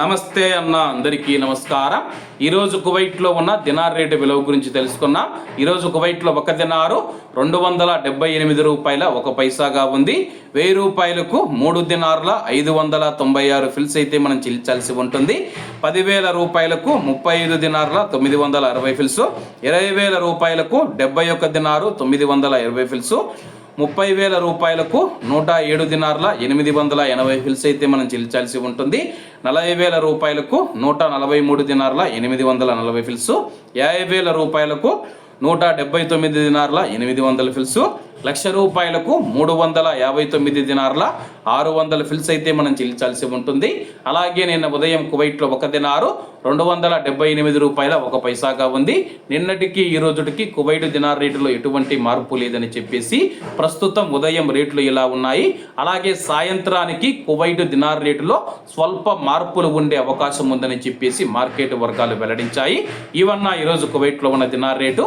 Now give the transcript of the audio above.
నమస్తే అన్న అందరికీ నమస్కారం. ఈరోజు కువైట్లో ఉన్న దినార్ రేటు విలువ గురించి తెలుసుకున్నాం. ఈరోజు కువైట్లో ఒక దినారు రెండు వందల డెబ్బై ఎనిమిది రూపాయల ఒక పైసాగా ఉంది. వెయ్యి రూపాయలకు మూడు దినార్ల ఐదు వందల తొంభై ఆరు ఫిల్స్ అయితే మనం చెల్లించాల్సి ఉంటుంది. పదివేల రూపాయలకు ముప్పై ఐదు దినారుల తొమ్మిది వందల అరవై ఫిల్స్. ఇరవై వేల రూపాయలకు డెబ్బై ఒక్క దినారు తొమ్మిది వందల ఇరవై ఫిల్స్. ముప్పై వేల రూపాయలకు నూట ఏడు దినార్ల ఎనిమిది వందల ఎనభై ఫిల్స్ అయితే మనం చెల్లించాల్సి ఉంటుంది. నలభై వేల రూపాయలకు నూట నలభై మూడు దినార్ల ఎనిమిది వందల నలభై ఫిల్స్ యాభై వేల రూపాయలకు నూట డెబ్బై తొమ్మిది దినార్ల ఎనిమిది వందల ఫిల్స్ లక్ష రూపాయలకు మూడు వందల యాభై తొమ్మిది దినార్ల ఆరు వందల ఫిల్స్ అయితే మనం చెల్లించాల్సి ఉంటుంది. అలాగే నిన్న ఉదయం కువైట్లో ఒక దినారు రెండు వందల డెబ్బై ఎనిమిది రూపాయల ఒక పైసాగా ఉంది. నిన్నటికి ఈ రోజుటికి కువైట్ దినార్ రేటులో ఎటువంటి మార్పు లేదని చెప్పేసి ప్రస్తుతం ఉదయం రేట్లు ఇలా ఉన్నాయి. అలాగే సాయంత్రానికి కువైట్ దినార్ రేటులో స్వల్ప మార్పులు ఉండే అవకాశం ఉందని చెప్పేసి మార్కెట్ వర్గాలు వెల్లడించాయి. ఈవన్న ఈరోజు కువైట్లో ఉన్న దినార్ రేటు